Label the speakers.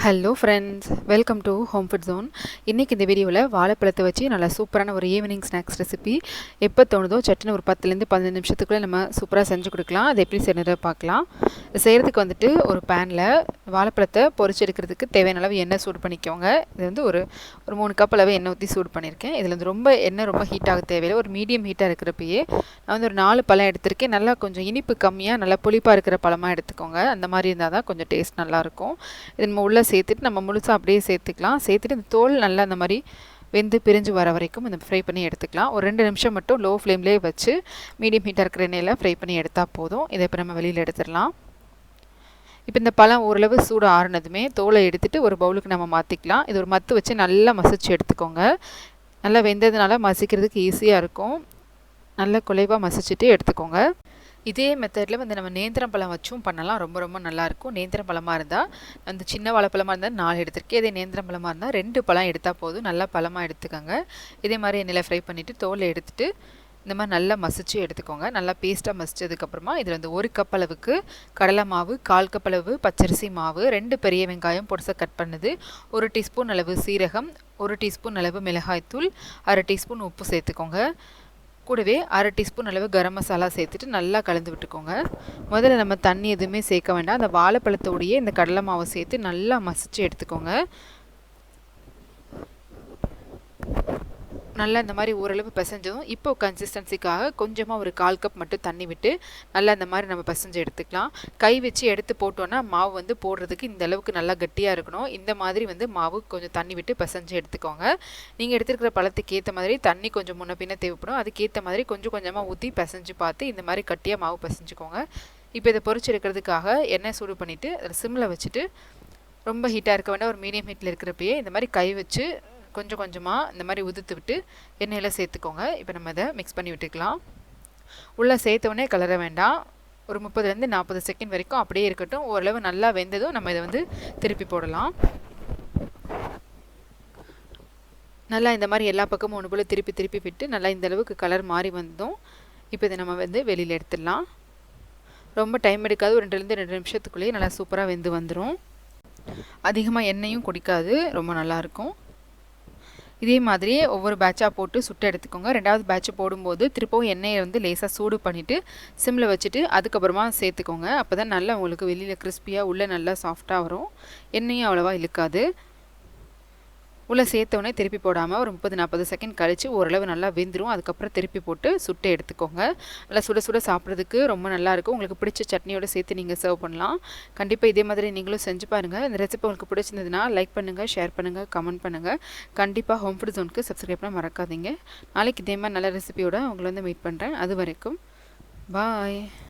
Speaker 1: Hello friends welcome to home food zone இன்றைக்கி இந்த வீடியோவில் வாழைப்பழத்தை வச்சு நல்லா சூப்பரான ஒரு ஈவினிங் ஸ்நாக்ஸ் ரெசிபி எப்போ தோணுதோ சட்டுன்னு ஒரு பத்துலேருந்து பதினஞ்சு நிமிஷத்துக்குள்ளே நம்ம சூப்பராக செஞ்சு கொடுக்கலாம். அது எப்படி செய்யறதை பார்க்கலாம். செய்கிறதுக்கு வந்துட்டு ஒரு பேனில் வாழைப்பழத்தை பொறிச்சு எடுக்கிறதுக்கு தேவையான அளவு எண்ணெய் சூடு பண்ணிக்கோங்க. இது வந்து ஒரு ஒரு மூணு கப் அளவு எண்ணெய் ஊற்றி சூடு பண்ணியிருக்கேன் இதில் வந்து ரொம்ப எண்ணெய் ரொம்ப ஹீட்டாக தேவையில்லை. ஒரு மீடியம் ஹீட்டாக இருக்கிறப்பயே நான் வந்து ஒரு நாலு பழம் எடுத்திருக்கேன். நல்லா கொஞ்சம் இனிப்பு கம்மியாக நல்லா புளிப்பாக இருக்கிற பழமாக எடுத்துக்கோங்க. அந்த மாதிரி இருந்தால் தான் கொஞ்சம் டேஸ்ட் நல்லாயிருக்கும் இது நம்ம உள்ளே சேர்த்துட்டு நம்ம முழுசாக அப்படியே சேர்த்துக்கலாம். சேர்த்துட்டு இந்த தோல் நல்லா அந்த மாதிரி வெந்து பிரிஞ்சு வர வரைக்கும் இந்த ஃப்ரை பண்ணி எடுத்துக்கலாம். ஒரு ரெண்டு நிமிஷம் மட்டும் லோ ஃப்ளேம்லேயே வச்சு மீடியம் ஹீட்டாக இருக்கிற எண்ணெயில் ஃப்ரை பண்ணி எடுத்தால் போதும். இதை இப்போ நம்ம வெளியில் எடுத்துடலாம். இப்போ இந்த பழம் ஓரளவு சூடு ஆறுனதுமே தோலை எடுத்துகிட்டு ஒரு பவுலுக்கு நம்ம மாற்றிக்கலாம் இது ஒரு மத்து வச்சு நல்லா மசிச்சு எடுத்துக்கோங்க. நல்லா வெந்ததுனால மசிக்கிறதுக்கு ஈஸியாக இருக்கும். நல்லா குலைவாக மசிச்சுட்டு எடுத்துக்கோங்க. இதே மெத்தடில் வந்து நம்ம நேந்திரம் பழம் வச்சும் பண்ணலாம். ரொம்ப ரொம்ப நல்லாயிருக்கும் நேந்திரம் பழமாக இருந்தால் அந்த சின்ன வாழைப்பழமாக இருந்தால் நாலு எடுத்திருக்கேன். இதே நேந்திரம் பழமாக இருந்தால் ரெண்டு பழம் எடுத்தால் போதும். நல்லா பழமாக எடுத்துக்கோங்க. இதே மாதிரி எண்ணெயில் ஃப்ரை பண்ணிவிட்டு தோலை எடுத்துகிட்டு இந்த மாதிரி நல்லா மசிச்சு எடுத்துக்கோங்க. நல்லா பேஸ்ட்டாக மசிச்சதுக்கப்புறமா இதில் வந்து ஒரு கப் அளவுக்கு கடலை மாவு கால் கப் அளவு பச்சரிசி மாவு ரெண்டு பெரிய வெங்காயம் பொடிசை கட் பண்ணுது. ஒரு டீஸ்பூன் அளவு சீரகம் ஒரு டீஸ்பூன் அளவு மிளகாய்த்தூள் அரை டீஸ்பூன் உப்பு சேர்த்துக்கோங்க. கூடவே அரை டீஸ்பூன் அளவு கரம் மசாலா சேர்த்துட்டு நல்லா கலந்து விட்டுக்கோங்க. முதல்ல நம்ம தண்ணி எதுவுமே சேர்க்க வேண்டாம். அந்த வாழைப்பழத்தோடையே இந்த கடலை மாவை சேர்த்து நல்லா மசிச்சு எடுத்துக்கோங்க. நல்லா இந்த மாதிரி ஓரளவு பிசைஞ்சதும் இப்போ கன்சிஸ்டன்சிக்காக கொஞ்சமாக ஒரு கால் கப் மட்டும் தண்ணி விட்டு நல்லா இந்த மாதிரி நம்ம பிசைஞ்சு எடுத்துக்கலாம். கை வச்சு எடுத்து போட்டோன்னா மாவு வந்து போடுறதுக்கு இந்த அளவுக்கு நல்லா கட்டியாக இருக்கணும். இந்த மாதிரி வந்து மாவு கொஞ்சம் தண்ணி விட்டு பிசைஞ்சு எடுத்துக்கோங்க. நீங்கள் எடுத்துருக்கிற பழத்துக்கு ஏற்ற மாதிரி தண்ணி கொஞ்சம் முன்ன பின்ன தேவைப்படும். அதுக்கேற்ற மாதிரி கொஞ்சம் கொஞ்சமாக ஊற்றி பிசைஞ்சு பார்த்து இந்த மாதிரி கட்டியாக மாவு பிசைஞ்சுக்கோங்க. இப்போ இதை பொறிச்சு எடுக்கிறதுக்காக எண்ணெய் சூடு பண்ணிவிட்டு அதில் சிம்மில் வச்சுட்டு ரொம்ப ஹீட்டாக இருக்க வேண்டாம். ஒரு மீடியம் ஹீட்டில் இருக்கிறப்பயே இந்த மாதிரி கை வச்சு கொஞ்சம் கொஞ்சமாக இந்த மாதிரி உதுத்து விட்டு எண்ணெயில் சேர்த்துக்கோங்க. இப்போ நம்ம இதை மிக்ஸ் பண்ணி விட்டுக்கலாம். உள்ளே சேர்த்தவொடனே கலர வேண்டாம். ஒரு முப்பதுலேருந்து நாற்பது செகண்ட் வரைக்கும் அப்படியே இருக்கட்டும். ஓரளவு நல்லா வெந்ததும் நம்ம இதை வந்து திருப்பி போடலாம். நல்லா இந்த மாதிரி எல்லா பக்கமும் ஒன்று போல் திருப்பி திருப்பி விட்டு நல்லா இந்த அளவுக்கு கலர் மாறி வந்தோம் இப்போ இதை நம்ம வந்து வெளியில் எடுத்துடலாம். ரொம்ப டைம் எடுக்காது. ஒரு ரெண்டுலேருந்து ரெண்டு நிமிஷத்துக்குள்ளேயே நல்லா சூப்பராக வெந்து வந்துடும் அதிகமாக எண்ணெயும் குடிக்காது. ரொம்ப நல்லாயிருக்கும் இதே மாதிரியே ஒவ்வொரு பேட்சாக போட்டு சுட்டு எடுத்துக்கோங்க. ரெண்டாவது பேட்ச் போடும்போது திருப்பவும் எண்ணெயை வந்து லேசாக சூடு பண்ணிவிட்டு சிம்மில் வச்சுட்டு அதுக்கப்புறமா சேர்த்துக்கோங்க. அப்போ தான் நல்லா உங்களுக்கு வெளியில் கிறிஸ்பியாக உள்ளே நல்லா சாஃப்டாக வரும். எண்ணெயும் அவ்வளோவா இழுக்காது. உள்ளே சேர்த்தோடனே திருப்பி போடாமல் ஒரு முப்பது நாற்பது செகண்ட் கழித்து ஓரளவு நல்லா வெந்துடும் அதுக்கப்புறம் திருப்பி போட்டு சுட்டு எடுத்துக்கோங்க. நல்லா சுட சுட சாப்பிட்றதுக்கு ரொம்ப நல்லாயிருக்கும் உங்களுக்கு பிடிச்ச சட்னியோட சேர்த்து நீங்கள் சர்வ் பண்ணலாம். கண்டிப்பாக இதே மாதிரி நீங்களும் செஞ்சு பாருங்கள் இந்த ரெசிபி உங்களுக்கு பிடிச்சிருந்ததுன்னா லைக் பண்ணுங்கள் ஷேர் பண்ணுங்கள் கமெண்ட் பண்ணுங்கள் கண்டிப்பாக ஹோம் ஃபுட் ஜோனுக்கு சப்ஸ்கிரைப் பண்ண மறக்காதீங்க. நாளைக்கு இதே மாதிரி நல்ல ரெசிபியோட உங்களை வந்து மீட் பண்ணுறேன் அது வரைக்கும் பாய்